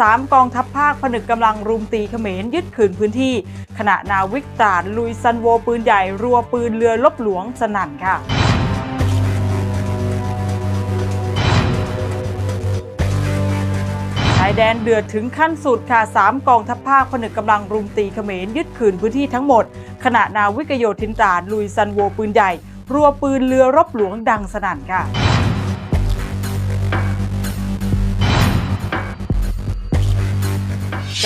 3 กองทัพภาคผนึกกำลังรุมตีเขมรยึดคืนพื้นที่ ขณะนาวิกตาดลุยซันโวปืนใหญ่ รัวปืนเรือลบหลวงสนั่นค่ะชายแดนเดือดถึงขั้นสุดค่ะ 3 กองทัพภาคผนึกกำลังรุมตีเขมรยึดคืนพื้นที่ทั้งหมด ขณะนาวิกโยธินตาดลุยซันโวปืนใหญ่ รัวปืนเรือรบหลวงดังสนั่นค่ะ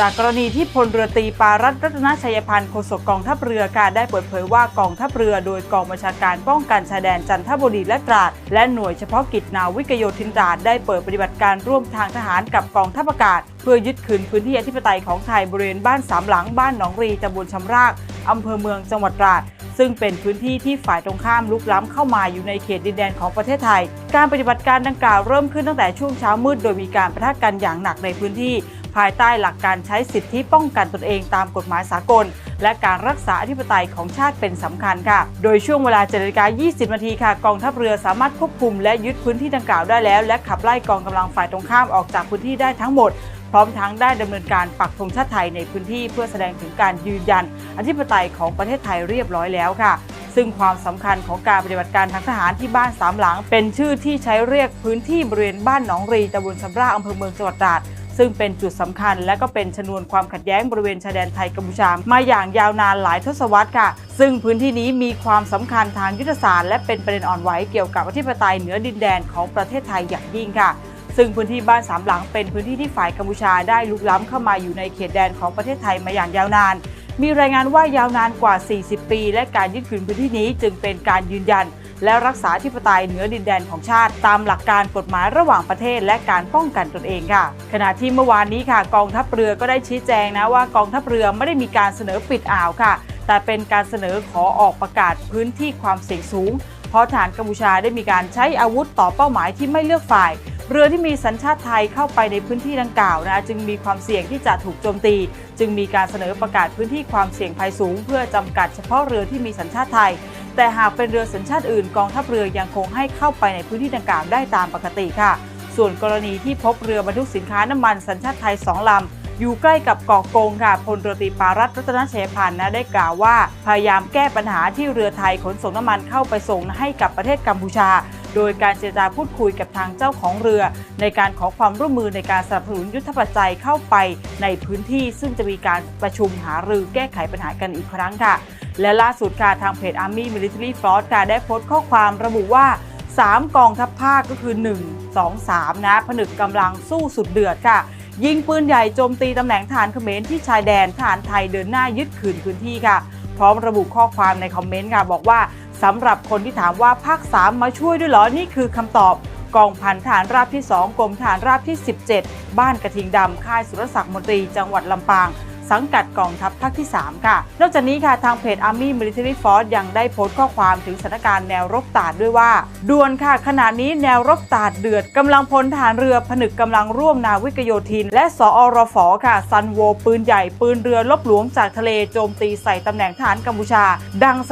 จากกรณีที่พลเรือตีปารัตน์รัตนชัยพันธ์โฆษกกองทัพเรือการได้เปิดเผยว่ากองทัพเรือโดยกองบัญชาการป้องกันชายแดนจันทบุรีและตราด และหน่วยเฉพาะกิจนาวิกโยธินตราดได้เปิดปฏิบัติการร่วมทางทหารกับกองทัพอากาศ เพื่อยึดคืนพื้นที่อธิปไตยของไทยบริเวณบ้านสามหลังบ้านหนองรีตำบลชำรากอำเภอเมืองจังหวัดตราดซึ่งเป็นพื้นที่ที่ฝ่ายตรงข้ามลุกล้ำเข้ามาอยู่ในเขตดินแดนของประเทศไทย การปฏิบัติการดังกล่าวเริ่มขึ้นตั้งแต่ช่วงเช้ามืด โดยมีการประทะกันอย่างหนักในพื้นที่ ภายใต้หลักการใช้สิทธิป้องกันตนเองตามกฎหมายสากล และการรักษาอธิปไตยของชาติเป็นสำคัญค่ะ โดยช่วงเวลา7นาฬิกา20 นาทีค่ะ กองทัพเรือสามารถควบคุมและยึดพื้นที่ดังกล่าวได้แล้ว และขับไล่กองกำลังฝ่ายตรงข้ามออกจากพื้นที่ได้ทั้งหมดพร้อมทั้งได้ดำเนินการปักธงชาติไทยในพื้นที่เพื่อแสดงถึงการยืนยัน อธิปไตยของประเทศไทยเรียบร้อยแล้วค่ะ ซึ่งความสำคัญของการปฏิบัติการทางทหารที่บ้านสามหลัง เป็นชื่อที่ใช้เรียกพื้นที่บริเวณบ้านหนองรีตำบลชำราอำเภอเมืองจังหวัดตราด ซึ่งเป็นจุดสำคัญและก็เป็นชนวนความขัดแย้งบริเวณชายแดนไทยกัมพูชามาอย่างยาวนานหลายทศวรรษค่ะ ซึ่งพื้นที่นี้มีความสำคัญทางยุทธศาสตร์และเป็นประเด็นอ่อนไหวเกี่ยวกับอธิปไตยเหนือดินแดนของประเทศไทยอย่างยิ่งค่ะ ซึ่งพื้นที่บ้านสามหลังเป็นพื้นที่ที่ฝ่ายกัมพูชาได้ลุกล้ำเข้ามาอยู่ในเขตแดนของประเทศไทยมาอย่างยาวนาน มีรายงานว่ายาวนานกว่า 40 ปี และการยึดคืนพื้นที่นี้จึงเป็นการยืนยัน และรักษาธิปไตยเหนือดินแดนของชาติ ตามหลักการกฎหมายระหว่างประเทศ และการป้องกันตนเองค่ะ ขณะที่เมื่อวานนี้ค่ะ กองทัพเรือก็ได้ชี้แจงนะว่ากองทัพเรือไม่ได้มีการเสนอปิดอ่าวค่ะ แต่เป็นการเสนอขอออกประกาศพื้นที่ความเสี่ยงสูง เพราะฐานกัมพูชาได้มีการใช้อาวุธต่อเป้าหมายที่ไม่เลือกฝ่าย เรือที่มีสัญชาติไทยเข้าไปในพื้นที่ดังกล่าวนะจึงมีความเสี่ยงที่จะถูกโจมตี จึงมีการเสนอประกาศพื้นที่ความเสี่ยงภัยสูง เพื่อจำกัดเฉพาะเรือที่มีสัญชาติไทย แต่หากเป็นเรือสัญชาติอื่นกองทัพเรือยังคงให้เข้าไปในพื้นที่ดังกล่าวได้ตามปกติค่ะ ส่วนกรณีที่พบเรือบรรทุกสินค้าน้ำมันสัญชาติไทยสองลำ อยู่ใกล้กับเกาะกงค่ะพลเรือตรีปารัตรัตนเฉยพันธ์นะได้กล่าวว่า พยายามแก้ปัญหาที่เรือไทยขนส่งน้ำมันเข้าไปส่งให้กับประเทศกัมพูชา โดยการเจรจาพูดคุยกับทางเจ้าของเรือ ในการขอความร่วมมือในการสนับสนุนยุทธปัจจัยเข้าไปในพื้นที่ ซึ่งจะมีการประชุมหารือแก้ไขปัญหากันอีกครั้งค่ะ และล่าสุดค่ะทางเพจ Army Military Force ค่ะได้โพสต์ข้อความระบุว่า3กองทัพภาคก็คือ 1 2 3 นะผนึกกำลังสู้สุดเดือดค่ะ ยิงปืนใหญ่โจมตีตำแหน่งฐานเขมรที่ชายแดนฐานไทยเดินหน้ายึดคืนพื้นที่ค่ะ พร้อมระบุข้อความในคอมเมนต์ค่ะบอกว่าสำหรับคนที่ถามว่าภาค 3 มาช่วยด้วยหรอ นี่คือคำตอบกองพันฐานราบที่ 2 กรมฐานราบที่ 17 บ้านกระทิงดำค่ายสุรศักดิ์มนตรีจังหวัดลำปาง สังกัดกองทัพภาคที่ 3 ค่ะ นอกจากนี้ค่ะทางเพจ Army Military Force ยังได้โพสต์ข้อความถึงสถานการณ์แนวรบตาดด้วยว่าด่วนค่ะ ขณะนี้แนวรบตาดเดือดกำลังพลทหารเรือผนึกกำลังร่วมนาวิกโยธิน และสอรฟค่ะซันโวปืนใหญ่ปืนเรือลบหลวงจากทะเลโจมตีใส่ตำแหน่งทหารกัมพูชา ดังส